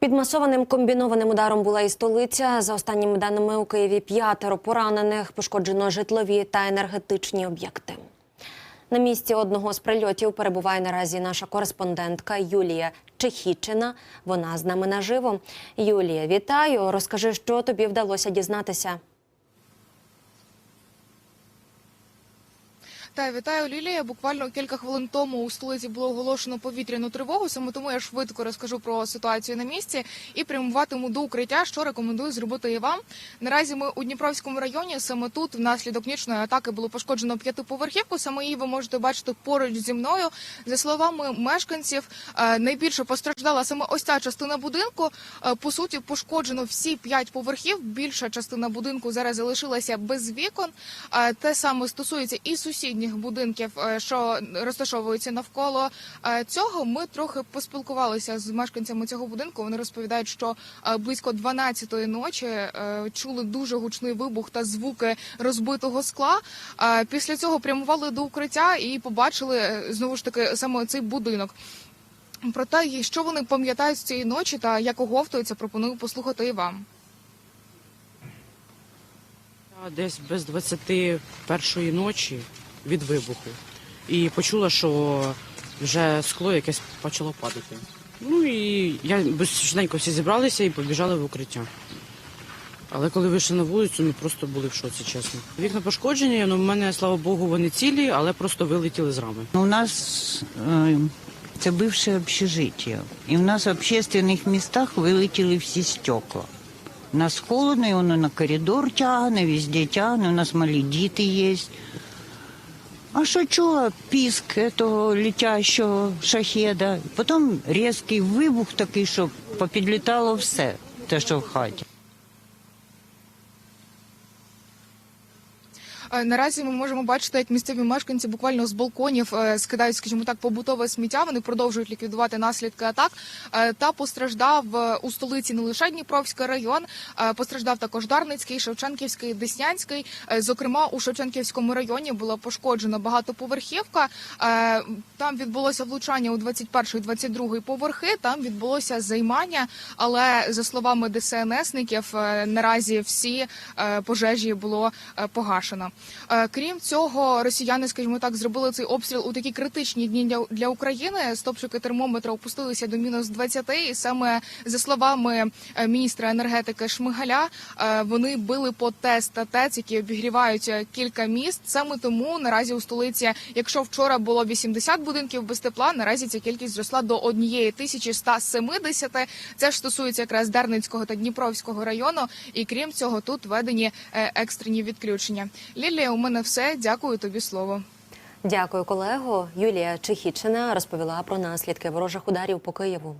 Під масованим комбінованим ударом була і столиця. За останніми даними у Києві п'ятеро поранених, пошкоджено житлові та енергетичні об'єкти. На місці одного з прильотів перебуває наразі наша кореспондентка Юлія Чехічина. Вона з нами наживо. Юлія, вітаю. Розкажи, що тобі вдалося дізнатися. Та вітаю Лілія. Буквально кілька хвилин тому у столиці було оголошено повітряну тривогу. Саме тому я швидко розкажу про ситуацію на місці і прямуватиму до укриття, що рекомендую зробити і вам. Наразі ми у Дніпровському районі. Саме тут, внаслідок нічної атаки, було пошкоджено п'ятиповерхівку. Саме її ви можете бачити поруч зі мною. За словами мешканців, е, найбільше постраждала саме ось ця частина будинку. Е, По суті, пошкоджено всі п'ять поверхів. Більша частина будинку зараз залишилася без вікон. Е, Те саме стосується і сусідніх будинків, е, що розташовуються навколо е, цього. Ми трохи поспілкувалися з мешканцями цього будинку. Вони розповідають, що е, близько 12-ї ночі чули дуже гучний вибух та звуки розбитого скла. Після цього прямували до укриття і побачили знову ж таки саме цей будинок. Про те, що вони пам'ятають з цієї ночі та як оговтуються, пропоную послухати і вам. Десь без 21 ночі від вибуху. І почула, що вже скло якесь почало падати. Ну і я безшвиденько всі зібралися і побіжали в укриття. Але коли вийшли на вулицю, ми просто були в шоці, чесно. Вікна пошкоджені, ну в мене, слава Богу, вони цілі, але просто вилетіли з рами. У нас е, це бивше общежиття. І в нас в общественних містах вилетіли всі стекла. У нас холодно, воно на коридор тягне, везде тягне, у нас малі діти є. А що чула піск того літящого шахеда? Потім різкий вибух такий, що попідлітало все, те, що в хаті. Наразі ми можемо бачити, як місцеві мешканці буквально з балконів е, скидають, скажімо так, побутове сміття. Вони продовжують ліквідувати наслідки атак. Е, Та постраждав е, у столиці не лише Дніпровський район, е, постраждав також Дарницький, Шевченківський, Деснянський. Е, Зокрема, у Шевченківському районі була пошкоджена багатоповерхівка. Е, Там відбулося влучання у 21-22 поверхи. Там відбулося займання, але за словами ДСНСників, е, наразі всі е, пожежі було е, погашено. Е, Крім цього, росіяни, скажімо так, зробили цей обстріл у такі критичні дні для, України. Стопчики термометра опустилися до мінус 20, і саме за словами е, міністра енергетики Шмигаля, е, вони били по ТЕС та ТЕЦ, які обігрівають е, кілька міст. Саме тому наразі у столиці, якщо вчора було 80 будинків без тепла, наразі ця кількість зросла до 1170. Це ж стосується якраз Дарницького та Дніпровського району. І крім цього, тут введені екстрені відключення. Лілія, у мене все. Дякую тобі слово. Дякую, колего. Юлія Чехічина розповіла про наслідки ворожих ударів по Києву.